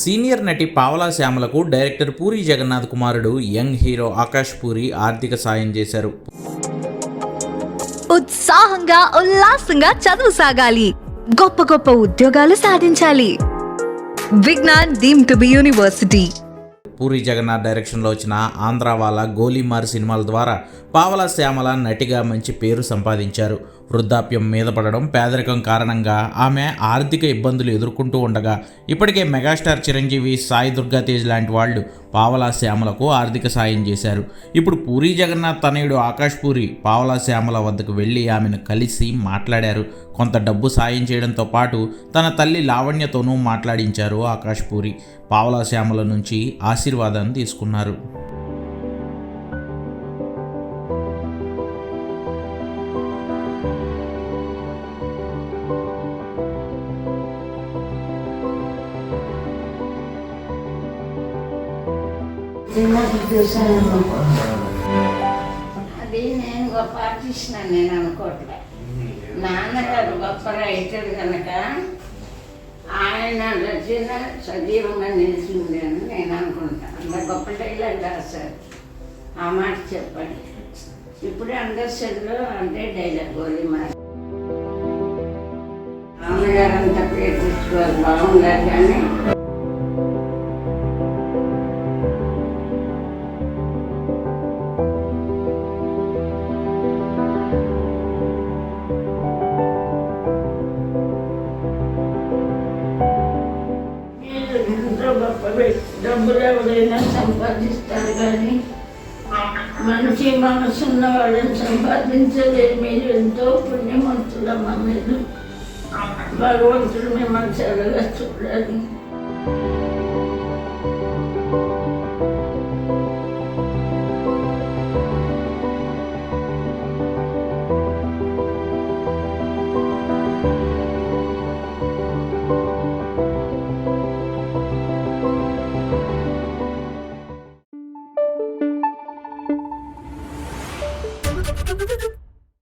Senior నటి పావలా శ్యామలకు director puri Jagannadh కుమారుడు యంగ్ హీరో ఆకాష్ పూరి ఆర్థిక సాయం చేశారు. ఉత్సాహంగా ఉల్లాసంగా చదువు సాగాలి. గొప్ప గొప్ప ఉద్యోగాలు సాధించాలి. Vignan deem to be university. Puri Jagannath డైరెక్షన్లో వచ్చిన ఆంధ్రావాల గోలీమార్ సినిమాల ద్వారా పావలా శ్యామల నటిగా మంచి పేరు సంపాదించారు. వృద్ధాప్యం మీద పడడం పేదరికం కారణంగా ఆమె ఆర్థిక ఇబ్బందులు ఎదుర్కొంటూ ఉండగా ఇప్పటికే మెగాస్టార్ చిరంజీవి సాయి దుర్గాతేజ్ లాంటి వాళ్ళు పావలా శ్యామలకు ఆర్థిక సాయం చేశారు. ఇప్పుడు పూరి జగన్నాథ్ తనయుడు ఆకాష్ పూరి పావలా శ్యామల వద్దకు వెళ్ళి ఆమెను కలిసి మాట్లాడారు. కొంత డబ్బు సాయం చేయడంతో పాటు తన తల్లి లావణ్యతోనూ మాట్లాడించారు ఆకాష్ పూరి. పావలా శ్యామల నుంచి ఆశీర్వాదాన్ని తీసుకున్నారు. అది నేను గొప్ప ఆర్టిస్ట్ నేను అనుకోవట్లే. నాన్నగారు గొప్ప రైటర్ కనుక ఆయన రచన సజీవంగా నిలిచింది అని నేను అనుకుంటాను అంత గొప్ప డైలాగ్ రాశారు. ఆ మాట చెప్పండి. ఇప్పుడే అందరిలో అంటే డైలాగ్ గోళీ మాట. నాన్నగారు అంత పేరు తెచ్చుకోవాలి బాగుండాలి కానీ డబ్బులు ఎవరైనా సంపాదిస్తారు కానీ మనిషి మనసు ఉన్న వాళ్ళని సంపాదించలేదు మీరు ఎంతో పుణ్యమంతులమ్మ మీరు భగవంతుడు మిమ్మల్ని చల్లగా చూడాలి.